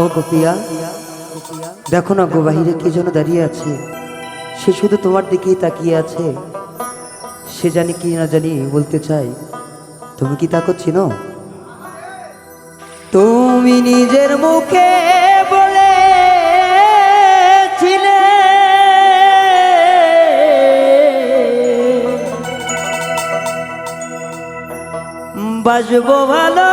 ও গোপিয়া, দেখো না গো বাহিরে কে যেন দাঁড়িয়ে আছে। সে শুধু তোমার দিকেই তাকিয়ে আছে। সে জানি কি না জানি বলতে চাই তুমি কি তা করছি না তুমি নিজের মুখে বলেছিলে। বাজবো ভালো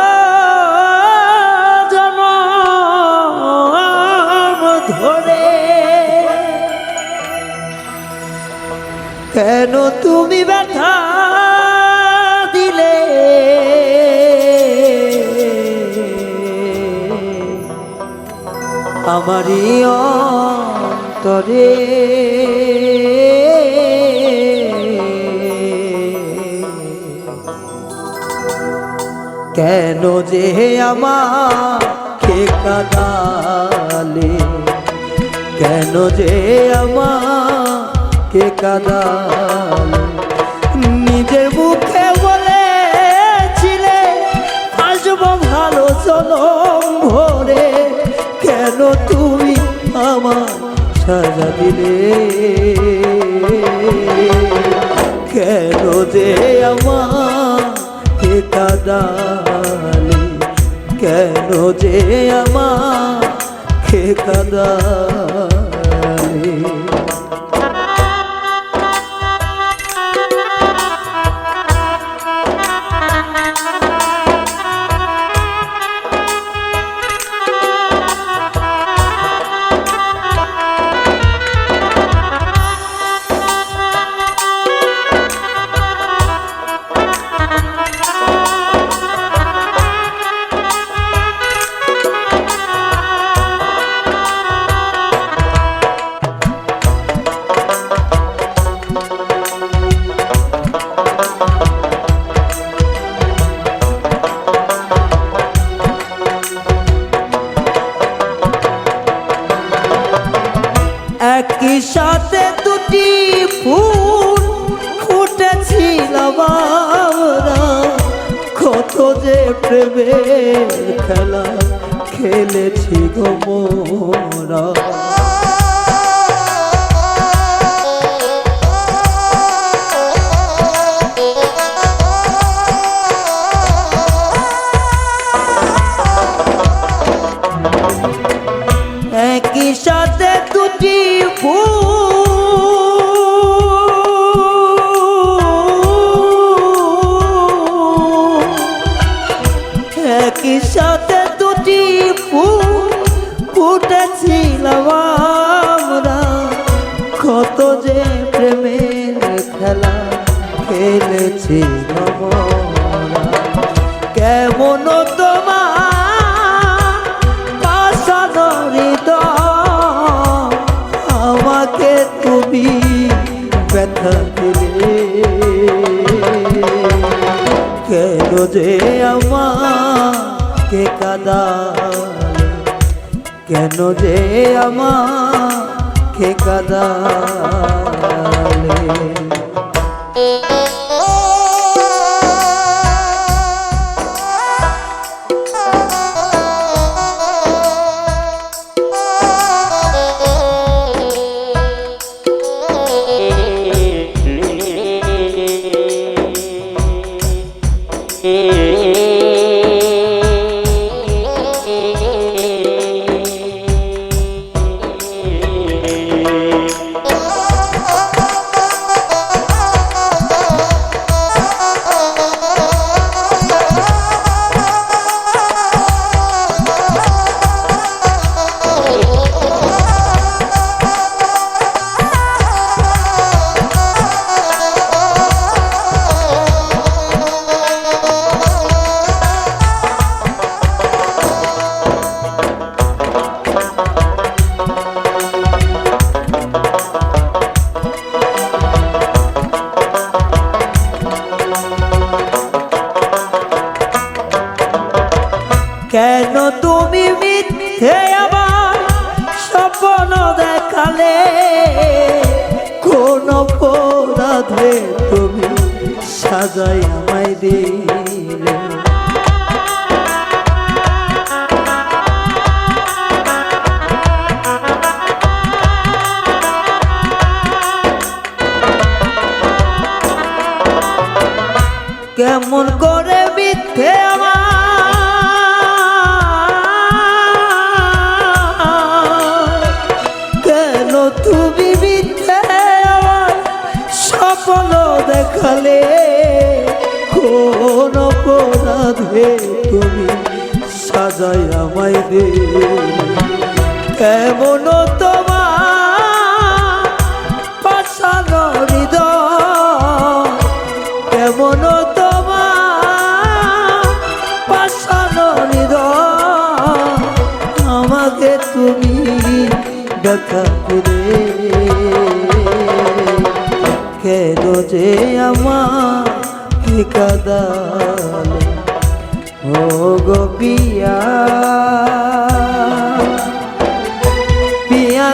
কেন তুমি ব্যথা দিলে? আমারই অন্তরে। কেন যে আমাকে কাদালে? কেন যে আমাকে কাদালে নিজের মুখে বলেছিলে আসব ভালো চলম ভরে কেন তুমি আমার সাজা দিলে? কেন যে আমাকে কাদালে কেন যে আমাকে কাদালে কত যে প্রেমের খেলা খেলেছি গো মোরা। আমরা কেমন তোমার পাশানিত আমাকে তুমি ব্যথা দিলে। কেন যে আমাকে কাদালে? কেন যে আমাকে কাদালে? কেন Hey. ঘরে তুমি সাজাই আমায় দিলে। কেমন করে বিথে কেন তুমি বিথে সফল দেখালে কোন অপরাধে তুমি সাজাই আমায় দে। হৃদয় আমাকে তুমি দেখা করে। কেন যে আমার কি কাদালে ও গো পিয়া। পিয়া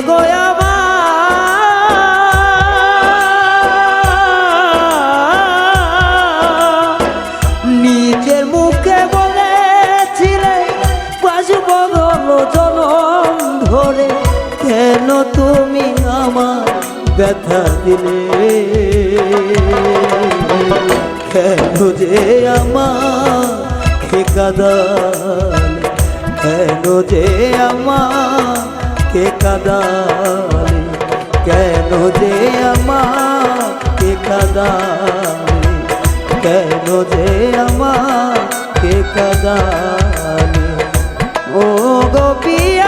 নিজের মুখে বলেছিলে কেন তুমি আমার ব্যথা দিলে। কেন যে আমার কাদালে কেন যে আমার কে কাদালে কেন যে আমার কে কাদালে কেন যে আমার কে কাদালে ও গোপিয়া